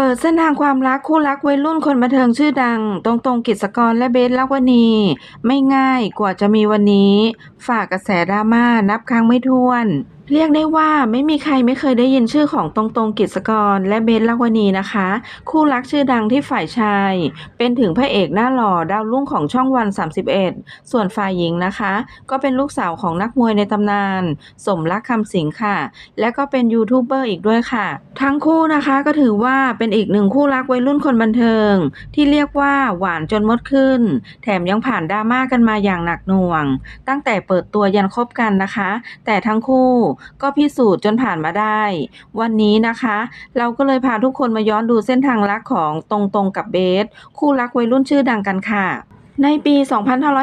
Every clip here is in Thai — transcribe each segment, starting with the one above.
เปิดเส้นทางความรักคู่รักวัยรุ่นคนบันเทิงชื่อดัง ตรงตรงกิจกรและเบสลักวณีไม่ง่ายกว่าจะมีวันนี้ ฝากกระแสดราม่านับครั้งไม่ถ้วน เรียกได้ว่าไม่มีใครไม่เคยได้ยินชื่อของตรงตรงกิจกร และเบสลักวณีนะคะ คู่รักชื่อดังที่ฝ่ายชาย เป็นถึงพระเอกหน้าหล่อดาวรุ่งของช่องวัน 31 ส่วนฝ่ายหญิงนะคะ ก็เป็นลูกสาวของนักมวยในตำนาน สมรักคำสิงค่ะ และก็เป็นยูทูบเบอร์อีกด้วยค่ะ ทั้งคู่นะคะก็ถือว่าเป็นอีกหนึ่งคู่รักวัยรุ่นคนบันเทิง ที่เรียกว่าหวานจนมดขึ้น แถมยังผ่านดราม่ากันมาอย่างหนักหน่วง ตั้งแต่เปิดตัวยันคบกันนะคะ แต่ทั้งคู่ก็พิสูจน์จนผ่านมาได้ วันนี้นะคะ เราก็เลยพาทุกคนมาย้อนดูเส้นทางรักของตรงตรงกับเบส คู่รักวัยรุ่นชื่อดังกันค่ะ ในปี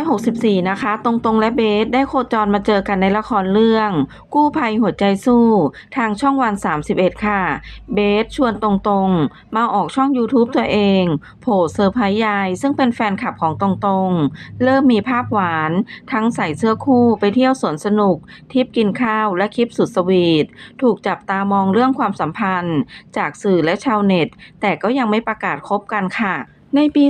2564 นะคะ ตรงตรงและเบสได้โคจรมาเจอกันในละครเรื่อง กู้ภัยหัวใจสู้ ทางช่องวัน 31 ค่ะ เบสชวนตรงตรงมาออกช่อง YouTube ตัวเอง โผล่เซอร์ไพรส์ยาย ซึ่งเป็นแฟนคลับของตรงตรงเริ่มมีภาพหวาน ทั้งใส่เสื้อคู่ไปเที่ยวสวนสนุกทริปกินข้าวและคลิปสุดสวีท ถูกจับตามองเรื่องความสัมพันธ์ จากสื่อและชาวเน็ต แต่ก็ยังไม่ประกาศคบกันค่ะ ในปี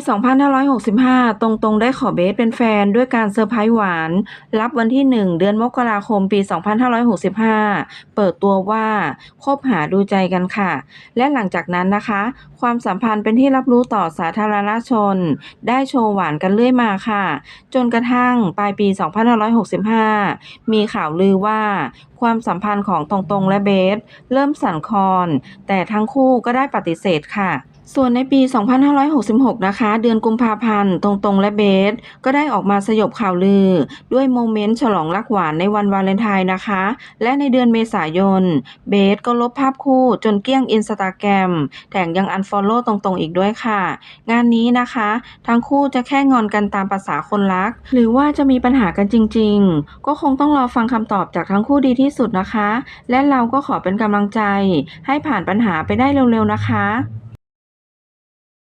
2565ตรงตรงๆ ได้ขอเบสเป็นแฟนด้วยการเซอร์ไพรส์หวาน รับวันที่ 1 เดือนมกราคมปี 2565 เปิดตัวว่าคบหาดูใจกันค่ะ และหลังจากนั้นนะคะ ความสัมพันธ์เป็นที่รับรู้ต่อสาธารณชน ได้โชว์หวานกันเรื่อยมาค่ะ จนกระทั่งปลายปี 2565 มีข่าวลือว่าความสัมพันธ์ของตรงตรงๆและเบสเริ่มสั่นคลอน แต่ทั้งคู่ก็ได้ปฏิเสธค่ะ ส่วนในปี 2566 นะคะ เดือนกุมภาพันธ์ตรงตรงๆ และเบส ก็ได้ออกมาสยบข่าวลือ ด้วยโมเมนต์ฉลองรักหวานในวันวาเลนไทน์นะคะ และในเดือนเมษายน เบสก็ลบภาพคู่จนเกลี้ยงอินสตาแกรมแถมยังอันฟอลโล่ตรงๆ อีกด้วยค่ะ งานนี้นะคะ ทั้งคู่จะแค่งอนกันตามภาษาคนรัก หรือว่าจะมีปัญหากันจริง ๆ ก็คงต้องรอฟังคำตอบจากทั้งคู่ดีที่สุดนะคะ และเราก็ขอเป็นกำลังใจ ให้ผ่านปัญหาไปได้เร็วๆนะคะ